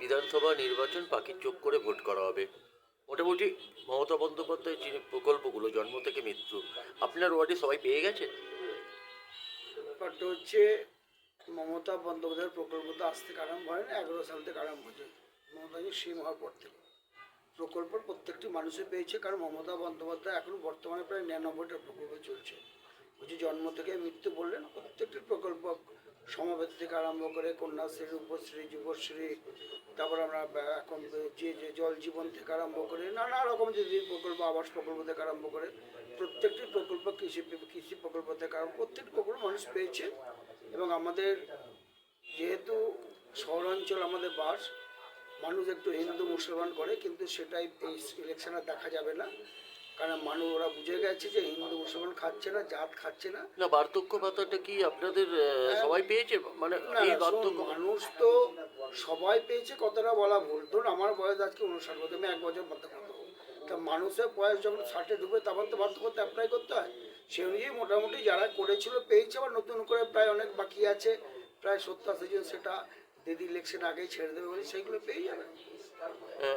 বিধানসভা নির্বাচন পাখির চোখ করে ভোট করা হবে। মোটামুটি মমতা বন্দ্যোপাধ্যায়ের যে প্রকল্পগুলো, জন্ম থেকে মৃত্যু, আপনার ওয়ার্ডে সবাই পেয়ে গেছে? ব্যাপারটা হচ্ছে, মমতা বন্দ্যোপাধ্যায়ের প্রকল্প তো আজ থেকে আরম্ভ হয় না এগারো সাল থেকে আরম্ভ হয়েছে। মমতাজি সিম হওয়ার পর থেকে। প্রকল্প প্রত্যেকটি মানুষই পেয়েছে, কারণ মমতা বন্দ্যোপাধ্যায় এখন বর্তমানে প্রায় নিরানব্বইটা প্রকল্প চলছে। হচ্ছে জন্ম থেকে মৃত্যু বললেন, প্রত্যেকটি প্রকল্প সমাবেশ থেকে আরম্ভ করে কন্যাশ্রী, রূপশ্রী, যুবশ্রী, তারপর আমরা এখন যে যে জল জীবন থেকে আরম্ভ করে নানা রকম যে যে প্রকল্প, আবাস প্রকল্প থেকে আরম্ভ করে প্রত্যেকটি প্রকল্প, কৃষি কৃষি প্রকল্প থেকে আরম্ভ প্রত্যেকটি প্রকল্প মানুষ পেয়েছে। এবং আমাদের যেহেতু শহরাঞ্চল আমাদের বাস, মানুষ একটু হিন্দু, মুসলমান করে, কিন্তু সেটাই এই ইলেকশনে দেখা যাবে না। কারণ মানুষ ওরা বুঝে গেছে যে হিন্দু মুসলমান খাচ্ছে না জাত খাচ্ছে না। না বার্ধক্য ভাতাটা কি আপনাদের সবাই পেয়েছে? মানে এই বার্ধক্য মানুষ তো সবাই পেয়েছে কতটা বলা ভুল। ধরুন আমার বয়স আজকে উনষাট বছর আমি এক বছর করতে তা মানুষের বয়স যখন ষাটে ঢুকবে তখন তো বাধ্য করতে অ্যাপ্লাই করতে হয়। সে অনুযায়ী মোটামুটি যারা করেছিল পেয়েছে আবার নতুন করে প্রায় অনেক বাকি আছে প্রায় সত্তর আশি জন সেটা দিদি ইলেকশন আগেই ছেড়ে দেবে বলে সেইগুলো পেয়ে যাবে।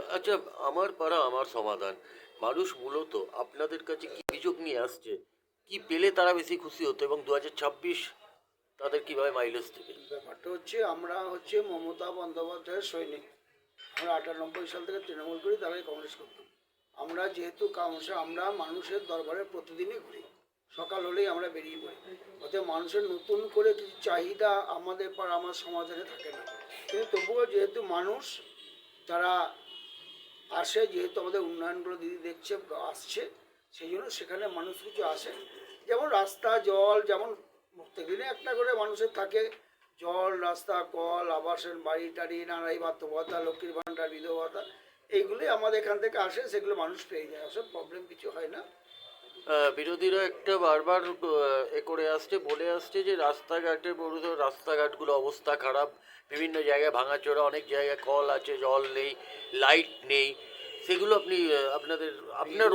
আচ্ছা আমার পাড়া, আমার সমাধান। মানুষ মূলত আপনাদের কাছে কি অভিযোগ নিয়ে আসছে? কি পেলে তারা বেশি খুশি হতো এবং দু তাদের মাইলেজ দেবে ব্যাপারটা হচ্ছে, আমরা হচ্ছে মমতা বন্দ্যোপাধ্যায়ের সৈনিক। আমরা আটানব্বই সাল থেকে তৃণমূল করি, তারাই কংগ্রেস করতাম আমরা যেহেতু কাউন্সিল আমরা মানুষের দরবারে প্রতিদিনই ঘুরি। সকাল হলেই আমরা বেরিয়ে পড়ি। অতএব মানুষের নতুন করে কিছু চাহিদা আমাদের পর আমার সমাধানে থাকে না। কিন্তু তবুও যেহেতু মানুষ তারা আসে, যেহেতু আমাদের উন্নয়নগুলো দিদি দেখছে, আসছে, সেই জন্য সেখানে মানুষ কিছু আসে। যেমন রাস্তা, জল, যেমন প্রত্যেকদিনে একটা করে মানুষের থাকে। জল, রাস্তা, কল, আবাসন, বাড়ি টাড়ি নানাই বাত্য ভাতা লক্ষ্মীর ভাণ্ডার বিধবতা এইগুলোই আমাদের এখান থেকে আসে, সেগুলো মানুষ পেয়ে যায়। আসলে প্রবলেম কিছু হয় না। বিরোধীরা একটা বারবার এ করে আসছে বলে আসছে যে রাস্তাঘাটে বড় রাস্তাঘাটগুলো অবস্থা খারাপ বিভিন্ন জায়গায় ভাঙাচোরা অনেক জায়গায় কল আছে জল নেই লাইট নেই সেগুলো আপনি আপনাদের আপনার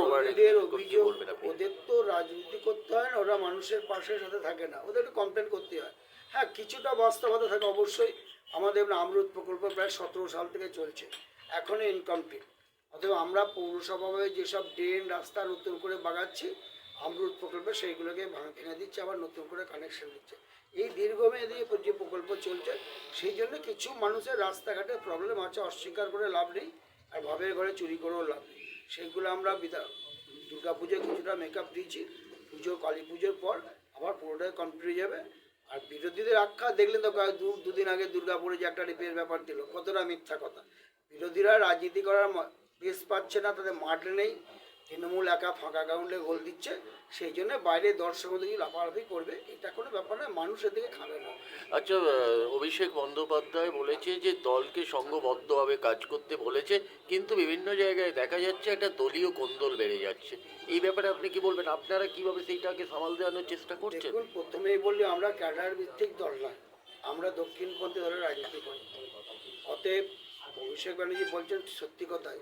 ওদের তো রাজনীতি করতে হয় না ওরা মানুষের পাশে সাথে থাকে না ওদের একটু কমপ্লেন করতে হয়। হ্যাঁ কিছুটা বাস্তবতা থাকে অবশ্যই আমাদের আমরুদ প্রকল্প প্রায় সতেরো সাল থেকে চলছে এখনও ইনকমপ্লিট অথবা আমরা পৌরসভাভাবে যেসব ড্রেন রাস্তা নতুন করে বাগাচ্ছি, আমরুদ প্রকল্পে সেইগুলোকে ভাঙ- দিচ্ছে, আবার নতুন করে কানেকশন দিচ্ছে এই দীর্ঘমেয়াদী যে প্রকল্প চলছে, সেই জন্য কিছু মানুষের রাস্তাঘাটে প্রবলেম আছে, অস্বীকার করে লাভ নেই, আর ভাবের ঘরে চুরি করেও লাভ নেই। সেইগুলো আমরা বিধা দুর্গা পুজোয় কিছুটা মেকআপ দিয়েছি, পুজো, কালী পুজোর পর আবার পুরোটাই কমপ্লিট হয়ে যাবে। আর বিরোধীদের আখ্যা দেখলেন তো দু দুদিন আগে দুর্গাপুরে যে একটা রিপেয়ার ব্যাপার দিল, কতটা মিথ্যা কথা। বিরোধীরা রাজনীতি করার বেশ পাচ্ছে না তাদের মাঠ নেই। তৃণমূল একা ফাঁকা গ্রাউন্ডে গোল দিচ্ছে। সেই জন্য বাইরে দর্শক দিকে লাফালাফি করবে? এটা কোনো ব্যাপার নয় মানুষের দিকে খাবে না। আচ্ছা অভিষেক বন্দ্যোপাধ্যায় বলেছে যে দলকে সংঘবদ্ধভাবে কাজ করতে বলেছে কিন্তু বিভিন্ন জায়গায় দেখা যাচ্ছে একটা দলীয় কোন্দল বেড়ে যাচ্ছে। এই ব্যাপারে আপনি কি বলবেন? আপনারা কীভাবে সেইটাকে সামাল দেওয়ানোর চেষ্টা করছেন? দেখুন প্রথমেই বললি আমরা ক্যাডার ভিত্তিক দল নয় আমরা দক্ষিণপন্থী দলের রাজনীতি করি। অতএব অভিষেক ব্যানার্জি বলছেন সত্যি কথাই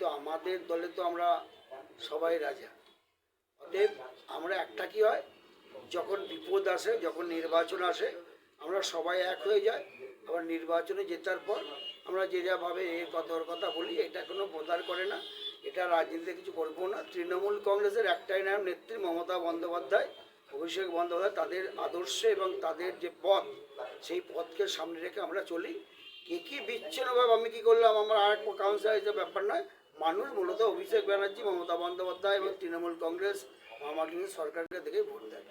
কিন্তু আমাদের দলে তো আমরা সবাই রাজা। অতএব আমরা একটা কি হয়, যখন বিপদ আসে, যখন নির্বাচন আসে, আমরা সবাই এক হয়ে যাই। আবার নির্বাচনে জেতার পর আমরা যে যাভাবে এ কথার কথা বলি, এটা কোনো প্রচার করে না। এটা রাজনীতিতে কিছু করব না। তৃণমূল কংগ্রেসের একটাই নাম নেত্রী মমতা বন্দ্যোপাধ্যায়, অভিষেক বন্দ্যোপাধ্যায়, তাদের আদর্শে এবং তাদের যে পথ, সেই পথকে সামনে রেখে আমরা চলি। কে কী বিচ্ছিন্নভাবে আমি কি করলাম? আমার আর এক কাউন্সিলর হিসেবে ব্যাপার নয়। মানুষ মূলত অভিষেক ব্যানার্জি মমতা বন্দ্যোপাধ্যায় এবং তৃণমূল কংগ্রেস মামাটি সরকারকে দেখে ভোট দেয়।